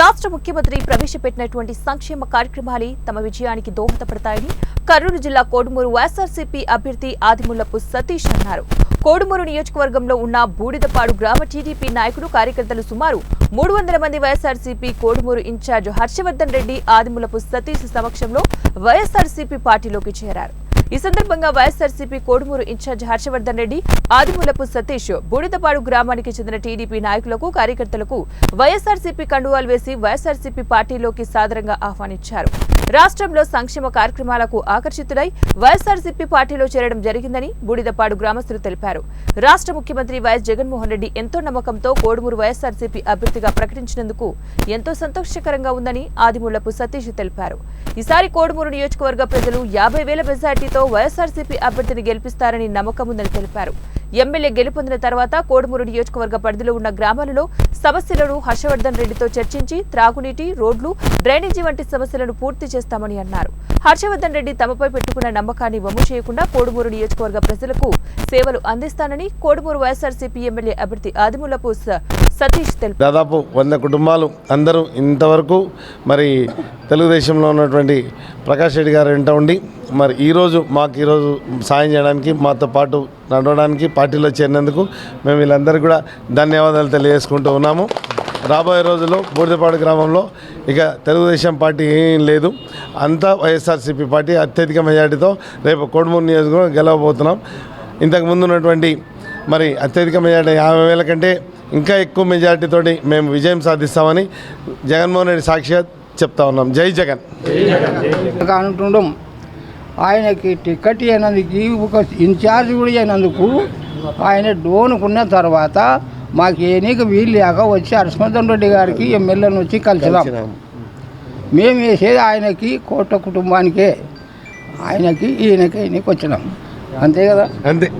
రాష్ట్ర ముఖ్యమంత్రి ప్రవేశపెట్టినటువంటి సంక్షేమ కార్యక్రమాలే తమ విజయానికి దోహదపడతాయని కర్నూలు జిల్లా కోడుమూరు వైఎస్ఆర్సీపీ అభ్యర్థి ఆదిమూలపు సతీష్ అన్నారు. కోడుమూరు నియోజకవర్గంలో ఉన్న బూడిదపాడు గ్రామ టీడీపీ నాయకులు కార్యకర్తలు సుమారు మూడు వందల మంది YSRCP Kodumur in charge Harshavardhan Reddy Adimulapu Satish సమక్షంలో వైఎస్ఆర్సీపీ పార్టీలోకి చేరారు. ఈ సందర్భంగా YSRCP Kodumur in charge Harshavardhan Reddy Adimulapu Satish Budidapadu గ్రామానికి చెందిన టీడీపీ నాయకులకు కార్యకర్తలకు వైఎస్ఆర్సీపీ కండువాలు వేసి వైఎస్ఆర్సీపీ పార్టీలోకి సాదరంగా ఆహ్వానించారు. రాష్ట్రంలో సంక్షేమ కార్యక్రమాలకు ఆకర్షితులై వైఎస్ఆర్సీపీ పార్టీలో చేరడం జరిగిందని బూడిదపాడు గ్రామస్తులు తెలిపారు. రాష్ట్ర ముఖ్యమంత్రి వైఎస్ జగన్మోహన్ రెడ్డి ఎంతో నమ్మకంతో కోడుమూరు వైఎస్ఆర్సీపీ అభ్యర్థిగా ప్రకటించినందుకు ఎంతో సంతోషకరంగా ఉందని ఆదిమూలపు సతీష్ తెలిపారు. ఈసారి కోడుమూరు నియోజకవర్గ ప్రజలు యాభై వేల మెజార్టీతో వైఎస్ఆర్సీపీ అభ్యర్థిని గెలిపిస్తారని నమ్మకముందని తెలిపారు. ఎమ్మెల్యే గెలుపొందిన తర్వాత కోడుమూరు నియోజకవర్గ పరిధిలో ఉన్న గ్రామాలలో సమస్యలను హర్షవర్ధన్ రెడ్డితో చర్చించి త్రాగునీటి రోడ్లు డ్రైనేజీ వంటి సమస్యలను పూర్తి చేస్తామని అన్నారు. హర్షవర్ధన్ రెడ్డి తమపై పెట్టుకున్న నమ్మకాన్ని వమ్ము చేయకుండా కోడుమూరు నియోజకవర్గ ప్రజలకు సేవలు అందిస్తానని కోడుమూరు వైఎస్ఆర్సీపీ ఎమ్మెల్యే అభ్యర్థి ఆదిమూలపు సతీష్ తెలుపు. దాదాపు వంద కుటుంబాలు అందరూ ఇంతవరకు మరి తెలుగుదేశంలో ఉన్నటువంటి ప్రకాష్ రెడ్డి గారు వెంట ఉండి మరి ఈరోజు మాకు ఈరోజు సాయం చేయడానికి మాతో పాటు నడవడానికి పార్టీలో చేరినందుకు మేము వీళ్ళందరికీ కూడా ధన్యవాదాలు తెలియజేసుకుంటూ ఉన్నాము. రాబోయే రోజుల్లో బూడిదపాడు గ్రామంలో ఇక తెలుగుదేశం పార్టీ ఏం లేదు. అంతా వైఎస్ఆర్సీపీ పార్టీ అత్యధిక మెజార్టీతో రేపు కోడుమూరు నియోజకవర్గం గెలవబోతున్నాం. ఇంతకు ముందు ఉన్నటువంటి మరి అత్యధిక మెజార్టీ యాభై వేల కంటే ఇంకా ఎక్కువ మెజార్టీతోటి మేము విజయం సాధిస్తామని జగన్మోహన్ రెడ్డి సాక్షిగా చెప్తా ఉన్నాం. జై జగన్. అంటుండం ఆయనకి టికెట్ అయినందుకు ఒక ఇన్ఛార్జ్ కూడా అయినందుకు ఆయన డోనుకున్న తర్వాత మాకు ఏనీకి వీలు లేక వచ్చి హర్షవర్ధన్ రెడ్డి గారికి ఎమ్మెల్యేని వచ్చి కలిసినాం. మేము వేసేది ఆయనకి కోట కుటుంబానికే. ఆయనకి ఈయనకి ఈయనకి వచ్చినాం. అంతే కదా? అంతే.